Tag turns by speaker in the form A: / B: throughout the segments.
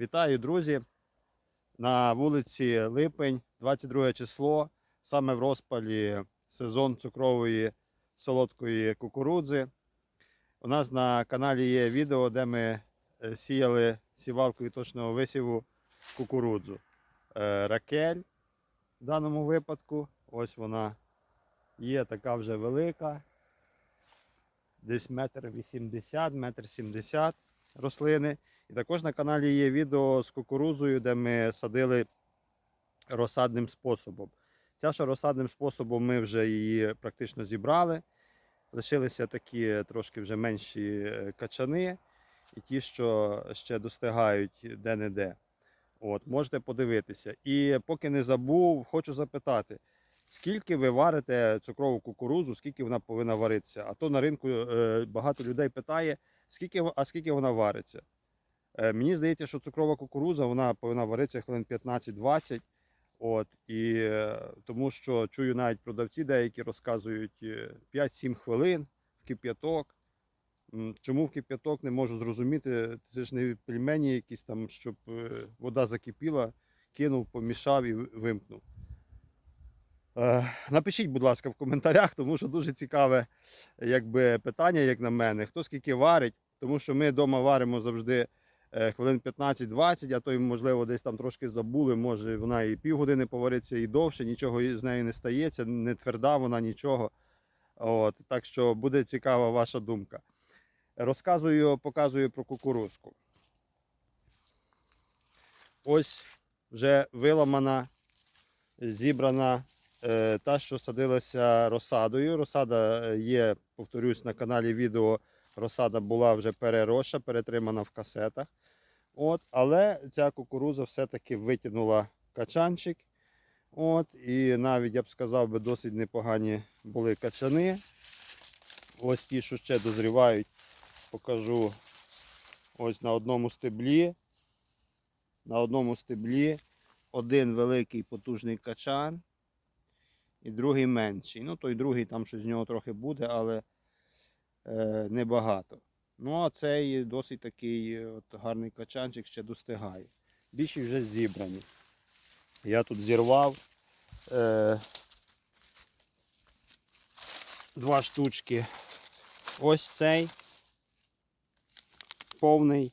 A: Вітаю, друзі! На вулиці Липень, 22 число, саме в розпалі сезон цукрової солодкої кукурудзи. У нас на каналі є відео, де ми е, сіяли сівалкою точного висіву кукурудзу. Е, Ракель в даному випадку. Ось вона є така вже велика. Десь метр вісімдесят, метр сімдесят рослини. І також на каналі є відео з кукурузою, де ми садили розсадним способом. Ця що розсадним способом ми вже її практично зібрали. Лишилися такі трошки вже менші е, качани, і ті, що ще достигають де-не-де. От, можете подивитися. І поки не забув, хочу запитати, скільки ви варите цукрову кукурузу, скільки вона повинна варитися? А то на ринку е, багато людей питає, скільки, а скільки вона вариться. Е, Мені здається, що цукрова кукуруза вона повинна варитися хвилин 15-20. От, і, е, тому що чую навіть продавці деякі розказують е, 5-7 хвилин в кип'яток. Чому в кип'яток не можу зрозуміти. Це ж не пельмені якісь там, щоб е, вода закипіла, кинув, помішав і вимкнув. Е, Напишіть, будь ласка, в коментарях, тому що дуже цікаве якби, питання, як на мене, хто скільки варить, тому що ми вдома варимо завжди е, хвилин 15-20, а то й, можливо, десь там трошки забули, може вона і півгодини повариться, і довше, нічого з нею не стається, не тверда вона нічого. От, так що буде цікава ваша думка. Розказую, показую про кукурузку. Ось вже виламана, зібрана та, що садилася розсадою. Розсада е, є, повторюсь, на каналі відео. Розсада була вже переросша, перетримана в касетах. От, але ця кукуруза все-таки витягнула качанчик. От, і навіть, я б сказав, досить непогані були качани. Ось ті, що ще дозрівають, покажу ось на одному стеблі. На одному стеблі один великий потужний качан і другий менший. Ну, той другий там щось з нього трохи буде, але е, небагато. Ну, а цей досить такий е, от, гарний качанчик ще достигає. Більші вже зібрані. Я тут зірвав е, два штучки. Ось цей повний,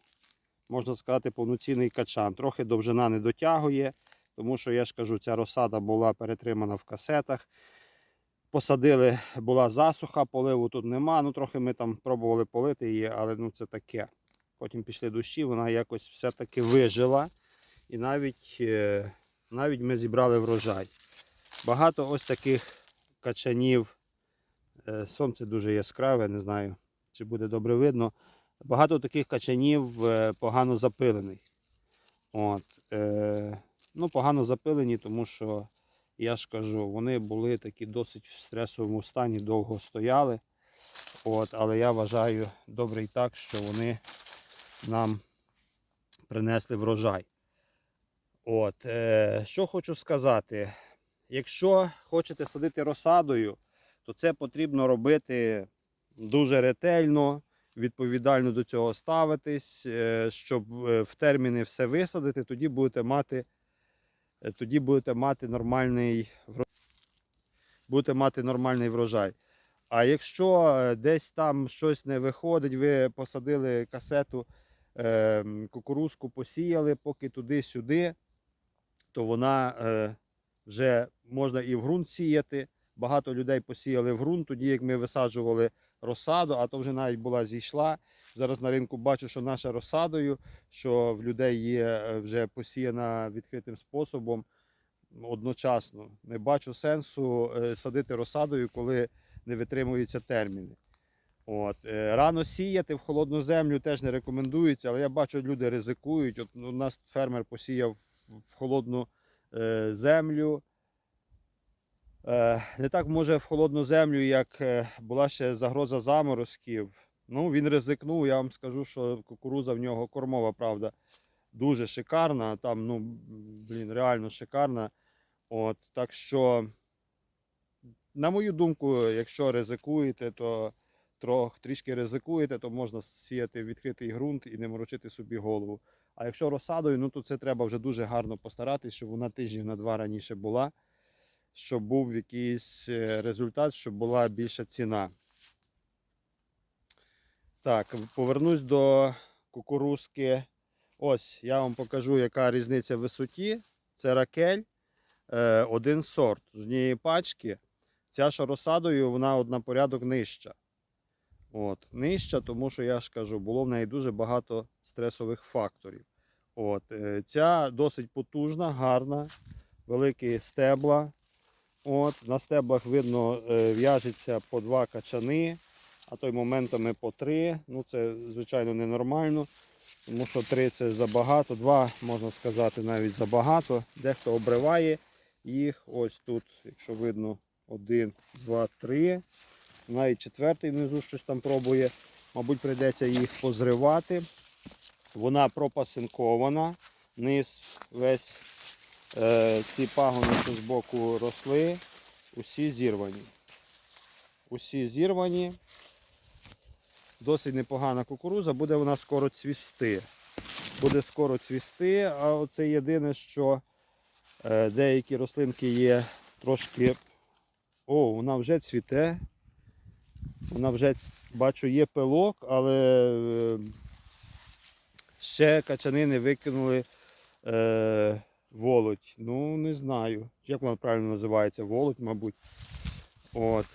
A: можна сказати, повноцінний качан. Трохи довжина не дотягує, тому що я ж кажу, ця розсада була перетримана в касетах. Посадили, була засуха, поливу тут нема. Ну, трохи ми там пробували полити її, але ну, це таке. Потім пішли дощі, вона якось все-таки вижила. І навіть, е, навіть ми зібрали врожай. Багато ось таких качанів. Е, Сонце дуже яскраве, не знаю, чи буде добре видно. Багато таких качанів е, погано запилених. От, ну, погано запилені, тому що я ж кажу, вони були такі досить в стресовому стані, довго стояли. От, але я вважаю добре і так, що вони нам принесли врожай. От, е, що хочу сказати, якщо хочете садити розсадою, то це потрібно робити дуже ретельно, відповідально до цього ставитись, е, щоб е, в терміни все висадити, тоді будете мати, тоді будете мати нормальний будете мати нормальний врожай. А якщо е, десь там щось не виходить, ви посадили касету, е, кукурузку посіяли, поки туди-сюди, то вона е, вже можна і в ґрунт сіяти. Багато людей посіяли в ґрунт, тоді як ми висаджували розсаду, а то вже навіть була зійшла. Зараз на ринку бачу, що наша розсадою, що в людей є е, вже посіяна відкритим способом одночасно. Не бачу сенсу е, садити розсадою, коли не витримуються терміни. От. е, Рано сіяти в холодну землю теж не рекомендується, але я бачу, люди ризикують. От у нас фермер посіяв в- холодну землю. Е, Не так може в холодну землю, як е, була ще загроза заморозків. Ну, він ризикнув, я вам скажу, що кукуруза в нього кормова, правда, дуже шикарна. Там, ну, блін, реально шикарна. От, так що, на мою думку, якщо ризикуєте, то трох, трішки ризикуєте, то можна сіяти відкритий ґрунт і не морочити собі голову. А якщо розсадою, ну то це треба вже дуже гарно постаратись, щоб вона тижнів на два раніше була, щоб був якийсь е, результат, щоб була більша ціна. Так, повернусь до кукурузки. Ось я вам покажу, яка різниця в висоті. Це ракель, е, один сорт з однієї пачки. Ця що розсадою, вона одна порядок нижча. От, нижча, тому що я ж кажу, було в неї дуже багато стресових факторів. От, е, ця досить потужна, гарна, великі стебла. От, на стеблах видно, е, в'яжеться по два качани, а то й моментами по три. Ну, це, звичайно, ненормально, тому що три це забагато, два, можна сказати, навіть забагато. Дехто обриває їх. Ось тут, якщо видно, один, два, три. Навіть четвертий внизу щось там пробує. Мабуть, прийдеться їх позривати. Вона пропасинкована. Низ весь ці пагони, що з боку росли, усі зірвані. Усі зірвані. Досить непогана кукуруза, буде вона скоро цвісти. Буде скоро цвісти, а оце єдине, що е, деякі рослинки є трошки. О, вона вже цвіте. Вона вже, бачу, є пилок, але е, ще качани не викинули е, волоть. Ну, не знаю. Як вона правильно називається? Волоть, мабуть. От.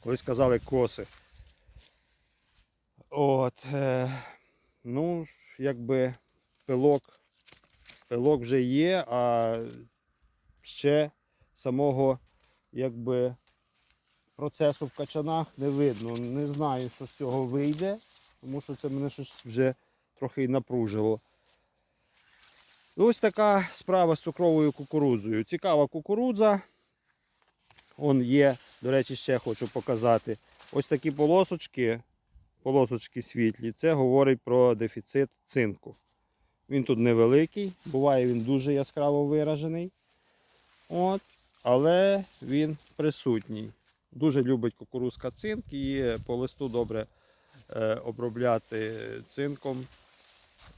A: Колись казали коси. От. Е, ну, якби пилок, пилок вже є, а ще самого якби процесу в качанах не видно. Не знаю, що з цього вийде, тому що це мене щось вже трохи напружило. Ось така справа з цукровою кукурудзою. Цікава кукурудза. Он є, до речі, ще хочу показати. Ось такі полосочки, полосочки світлі. Це говорить про дефіцит цинку. Він тут невеликий, буває він дуже яскраво виражений. От, але він присутній. Дуже любить кукурузка цинк і по листу добре е, обробляти цинком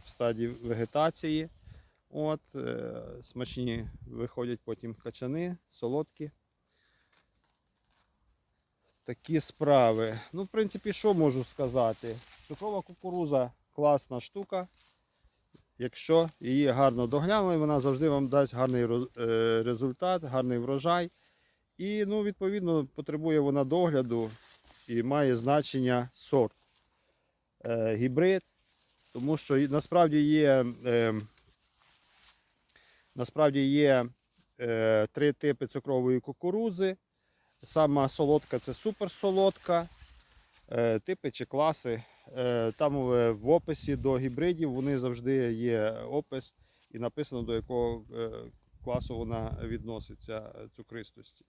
A: в стадії вегетації. От, е, смачні виходять потім качани, солодкі. Такі справи. Ну, в принципі, що можу сказати? Цукрова кукуруза класна штука. Якщо її гарно доглянули, вона завжди вам дасть гарний е, результат, гарний врожай. І ну, відповідно потребує вона догляду і має значення сорт. Е, гібрид, тому що насправді є, е, насправді є е, три типи цукрової кукурудзи. Сама солодка це суперсолодка. Е, типи чи класи. Е, там е, в описі до гібридів вони завжди є опис і написано до якого е, класу вона відноситься е, цукристості.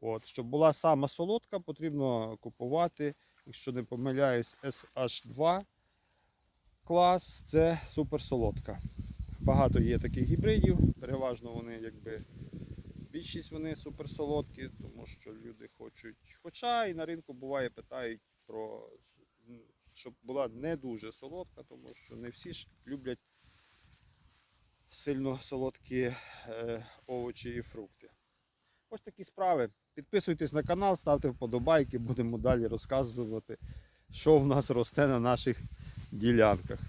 A: От, щоб була сама солодка, потрібно купувати, якщо не помиляюсь, SH2 клас це суперсолодка. Багато є таких гібридів, переважно вони якби більшість вони суперсолодкі, тому що люди хочуть. Хоча і на ринку буває питають про щоб була не дуже солодка, тому що не всі ж люблять сильно солодкі е, овочі і фрукти. Ось такі справи. Підписуйтесь на канал, ставте вподобайки, будемо далі розказувати, що в нас росте на наших ділянках.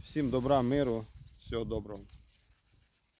A: Всім добра, миру, всього доброго.